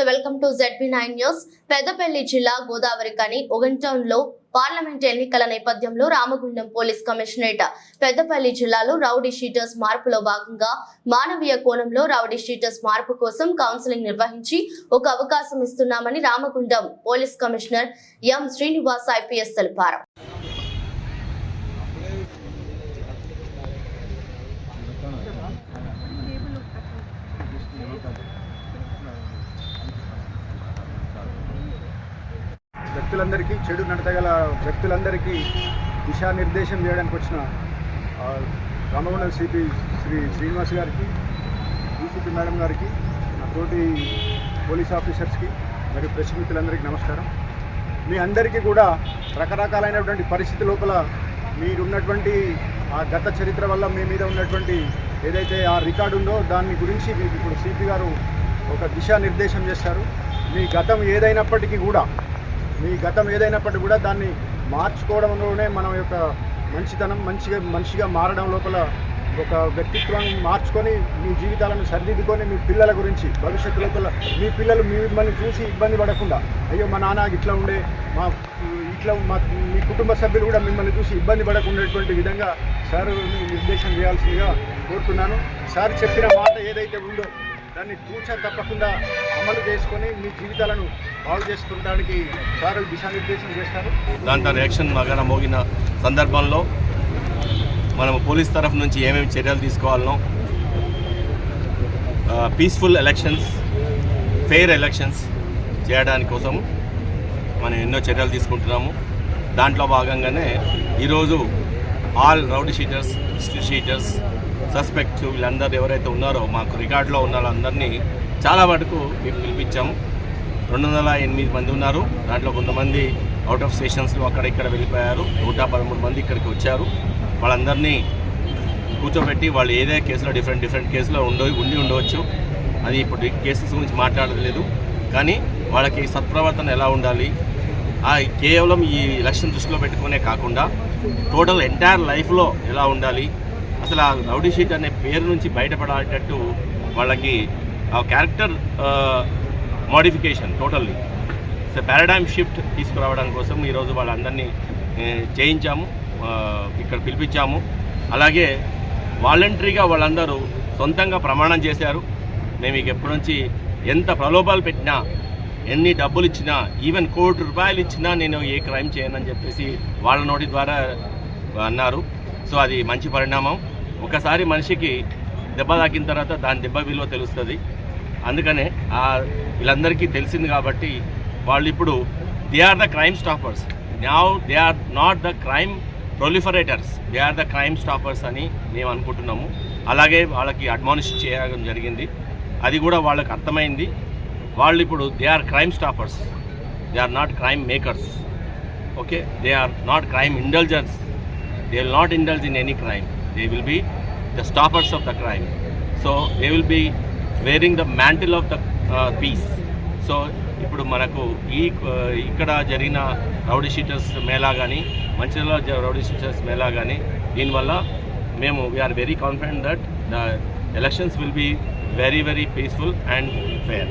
నమస్తే welcome to ZB nine news. Peddapalli జిల్లా గోదావరి కని ఒగంటౌన్లో పార్లమెంట్ ఎన్నికల నేపథ్యంలో రామగుండం పోలీస్ కమిషనరేట్. పెద్దపల్లి జిల్లాలో రౌడీ షీటర్స్ మార్పులో భాగంగా మానవీయ కోణంలో రౌడీ షీటర్స్ మార్పు కోసం కౌన్సిలింగ్ నిర్వహించి ఒక అవకాశం ఇస్తున్నామని Ramagundam police commissioner M Srinivas IPS తెలిపారు. వ్యక్తులందరికీ చెడు నడతగల వ్యక్తులందరికీ దిశానిర్దేశం చేయడానికి వచ్చిన ఆ, రామగుండం సిపి శ్రీ శ్రీనివాస్ గారికి డీసీపీ మేడం గారికి నా తోటి పోలీస్ ఆఫీసర్స్కి మరియు ప్రెస్ మిత్రులందరికీ నమస్కారం. మీ అందరికీ కూడా రకరకాలైనటువంటి పరిస్థితి లోపల మీరున్నటువంటి ఆ గత చరిత్ర వల్ల మీ మీద ఉన్నటువంటి ఏదైతే ఆ రికార్డు ఉందో దాని గురించి మీకు ఇప్పుడు సిపి గారు ఒక దిశానిర్దేశం చేస్తారు మీ గతం ఏదైనప్పటికీ కూడా మీ గతం ఏదైనప్పటికీ కూడా దాన్ని మార్చుకోవడంలోనే మనం యొక్క మంచితనం మంచిగా మనిషిగా మారడం లోపల ఒక వ్యక్తిత్వాన్ని మార్చుకొని మీ జీవితాలను సరిదిద్దుకొని మీ పిల్లల గురించి భవిష్యత్తు లోపల మీ పిల్లలు మిమ్మల్ని చూసి ఇబ్బంది పడకుండా అయ్యో మా నాన్న ఇట్లా ఉండే మా ఇట్లా మా మీ కుటుంబ సభ్యులు కూడా మిమ్మల్ని చూసి ఇబ్బంది పడకుండేటువంటి విధంగా సార్ నిర్దేశం చేయాల్సిందిగా కోరుతున్నాను. సార్ చెప్పిన మాట ఏదైతే ఉందో దాన్ని తూచ తప్పకుండా అమలు చేసుకొని మీ జీవితాలను బాగు చేసుకోవడానికి సార్ దిశానిర్దేశం చేస్తారు. దాంట్లో రియాక్షన్ మగన మోగిన సందర్భంలో మనం పోలీస్ తరఫు నుంచి ఏమేమి చర్యలు తీసుకోవాలనో పీస్ఫుల్ ఎలక్షన్స్ ఫెయిర్ ఎలక్షన్స్ చేయడానికి కోసం మనం ఎన్నో చర్యలు తీసుకుంటున్నాము. దాంట్లో భాగంగానే ఈరోజు all rowdy sheeters sheeters suspects వీళ్ళందరూ ఎవరైతే ఉన్నారో మాకు రికార్డులో ఉన్న వాళ్ళందరినీ చాలా మటుకు మేము పిలిపించాము. రెండు వందల ఎనిమిది మంది ఉన్నారు. దాంట్లో కొంతమంది అవుట్ ఆఫ్ స్టేషన్స్లో అక్కడ ఇక్కడ వెళ్ళిపోయారు. నూట పదమూడు మంది ఇక్కడికి వచ్చారు. వాళ్ళందరినీ కూర్చోబెట్టి వాళ్ళు ఏదే కేసులో డిఫరెంట్ డిఫరెంట్ కేసులో ఉండ ఉండి ఉండవచ్చు. అది ఇప్పుడు ఈ కేసెస్ గురించి మాట్లాడలేదు. కానీ వాళ్ళకి సత్ప్రవర్తన ఎలా ఉండాలి? ఆ కేవలం ఈ ఎలక్షన్ దృష్టిలో పెట్టుకునే కాకుండా టోటల్ ఎంటైర్ లైఫ్లో ఎలా ఉండాలి? అసలు ఆ రౌడీ షీట్ అనే పేరు నుంచి బయటపడేటట్టు వాళ్ళకి ఆ character modification totally. So paradigm shift తీసుకురావడం కోసం ఈరోజు వాళ్ళందరినీ చేయించాము ఇక్కడ పిలిపించాము. అలాగే వాలంటరీగా వాళ్ళందరూ సొంతంగా ప్రమాణం చేశారు. మేము ఇక ఎప్పటి నుంచి ఎంత ప్రలోభాలు పెట్టినా ఎన్ని డబ్బులు ఇచ్చినా ఈవెన్ కోటి రూపాయలు ఇచ్చినా నేను ఏ క్రైమ్ చేయనని చెప్పేసి వాళ్ళ నోటి ద్వారా అన్నారు. సో అది మంచి పరిణామం. ఒకసారి మనిషికి దెబ్బ తాకిన తర్వాత దాని దెబ్బ విలువ తెలుస్తుంది. అందుకనే వీళ్ళందరికీ తెలిసింది కాబట్టి వాళ్ళు ఇప్పుడు they are the crime stoppers now they are not the crime proliferators they are the crime stoppers అని మేము అనుకుంటున్నాము. అలాగే వాళ్ళకి అడ్మానిష్ చేయడం జరిగింది. అది కూడా వాళ్ళకి అర్థమైంది. వాళ్ళు ఇప్పుడు they are crime stoppers they are not crime makers okay they are not crime indulgence they will not indulge in any crime they will be the stoppers of the crime so they will be wearing the mantle of the peace so ఇప్పుడు మనకు ఈ ఇక్కడ జరిగిన rowdy sheeters Mela కానీ Mancherial rowdy sheeters Mela కానీ దీనివల్ల మేము we are very confident that the elections will be very very peaceful and fair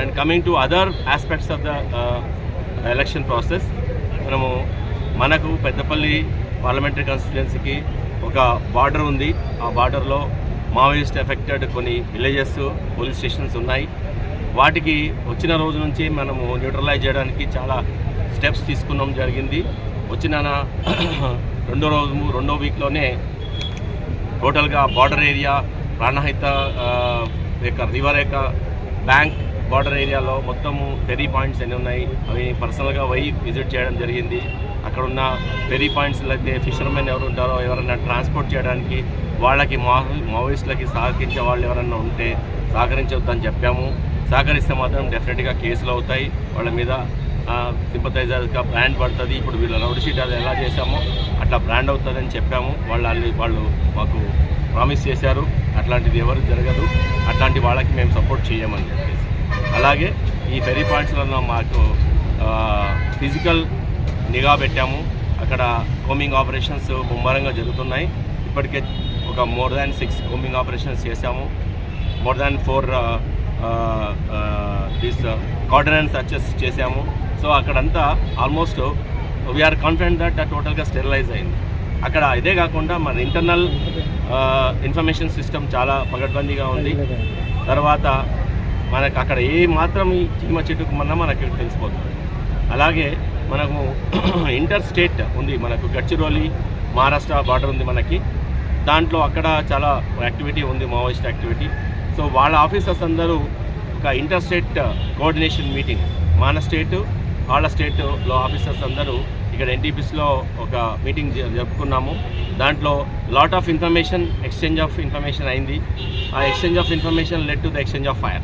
and coming to other aspects of the election process మనము మనకు పెద్దపల్లి పార్లమెంటరీ కాన్స్టిట్యుయెన్సీకి ఒక బార్డర్ ఉంది. ఆ బార్డర్లో మావోయిస్ట్ ఎఫెక్టెడ్ కొన్ని విలేజెస్ పోలీస్ స్టేషన్స్ ఉన్నాయి. వాటికి వచ్చిన రోజు నుంచి మనము న్యూట్రలైజ్ చేయడానికి చాలా స్టెప్స్ తీసుకున్నాం జరిగింది. వచ్చిన రెండో రోజు రెండో వీక్లోనే టోటల్గా బార్డర్ ఏరియా ప్రాణహిత యొక్క రివర్ యొక్క బ్యాంక్ బార్డర్ ఏరియాలో మొత్తము ఫెరీ పాయింట్స్ ఎన్ని ఉన్నాయి అవి పర్సనల్గా పోయి విజిట్ చేయడం జరిగింది. అక్కడ ఉన్న ఫెరీ పాయింట్స్ అయితే ఫిషర్మెన్ ఎవరు ఉంటారో ఎవరైనా ట్రాన్స్పోర్ట్ చేయడానికి వాళ్ళకి మా మావోయిస్టులకి సహకరించే వాళ్ళు ఎవరైనా ఉంటే సహకరించవద్దని చెప్పాము. సహకరిస్తే మాత్రం డెఫినెట్గా కేసులు అవుతాయి. వాళ్ళ మీద సింపతైజర్గా బ్రాండ్ పడుతుంది. ఇప్పుడు వీళ్ళ రౌడ్ షీట్ అది ఎలా చేశామో అట్లా బ్రాండ్ అవుతుందని చెప్పాము. వాళ్ళు వాళ్ళు- వాళ్ళు మాకు ప్రామిస్ చేశారు. అట్లాంటిది ఎవరు జరగదు. అట్లాంటి వాళ్ళకి మేము సపోర్ట్ చేయమని చెప్పేసి. అలాగే ఈ ఫెరీ పాయింట్స్లలో మాకు ఫిజికల్ నిఘా పెట్టాము. అక్కడ కోమింగ్ ఆపరేషన్స్ ముమ్మరంగా జరుగుతున్నాయి. ఇప్పటికే ఒక more than six combing operations చేశాము. More than four this cordon and searches చేశాము. సో అక్కడంతా almost we are confident that టోటల్గా స్టెరిలైజ్ అయింది. అక్కడ ఇదే కాకుండా మన ఇంటర్నల్ ఇన్ఫర్మేషన్ సిస్టమ్ చాలా పగడ్బందీగా ఉంది. తర్వాత మనకు అక్కడ ఏ మాత్రం ఈ చీమ చెట్టుకుమన్నా మనకి తెలిసిపోతుంది. అలాగే మనకు ఇంటర్ స్టేట్ ఉంది మనకు గడ్చిరోలి మహారాష్ట్ర బార్డర్ ఉంది మనకి. దాంట్లో అక్కడ చాలా యాక్టివిటీ ఉంది మావోయిస్ట్ యాక్టివిటీ. సో వాళ్ళ ఆఫీసర్స్ అందరూ ఒక ఇంటర్ స్టేట్ కోఆర్డినేషన్ మీటింగ్. మన స్టేట్ వాళ్ళ స్టేట్లో ఆఫీసర్స్ అందరూ ఇక్కడ ఎన్టీపీస్లో ఒక మీటింగ్ జ- జరుపుకున్నాము. దాంట్లో lot of information exchange of information అయింది. ఆ exchange of information led to the exchange of fire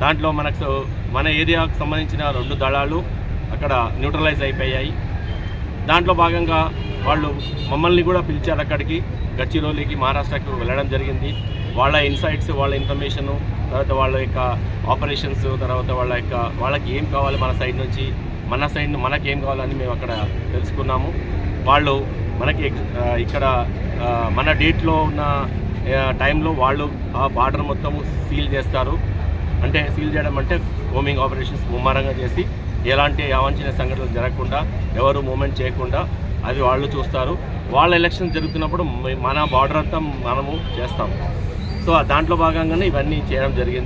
దాంట్లో మనకు మన ఏరియాకు సంబంధించిన రెండు దళాలు అక్కడ న్యూట్రలైజ్ అయిపోయాయి. దాంట్లో భాగంగా వాళ్ళు మమ్మల్ని కూడా పిలిచారు అక్కడికి. గచ్చిరోలికి మహారాష్ట్రకి వెళ్ళడం జరిగింది. వాళ్ళ ఇన్సైట్స్ వాళ్ళ ఇన్ఫర్మేషన్ తర్వాత వాళ్ళ యొక్క ఆపరేషన్స్ తర్వాత వాళ్ళ యొక్క వాళ్ళకి ఏం కావాలి మన సైడ్ నుంచి మన సైడ్ మనకి ఏం కావాలని మేము అక్కడ తెలుసుకున్నాము. వాళ్ళు మనకి ఇక్కడ మన డేట్లో ఉన్న టైంలో వాళ్ళు ఆ బార్డర్ మొత్తం సీల్ చేస్తారు. అంటే సీల్ చేయడం అంటే హోమింగ్ ఆపరేషన్స్ ముమ్మరంగా చేసి ఎలాంటి అవాంఛన సంఘటనలు జరగకుండా ఎవరు మూమెంట్ చేయకుండా అది వాళ్ళు చూస్తారు. వాళ్ళ ఎలక్షన్ జరుగుతున్నప్పుడు మన బార్డర్ అంతా మనము చేస్తాం సో దాంట్లో భాగంగానే ఇవన్నీ చేయడం జరిగింది.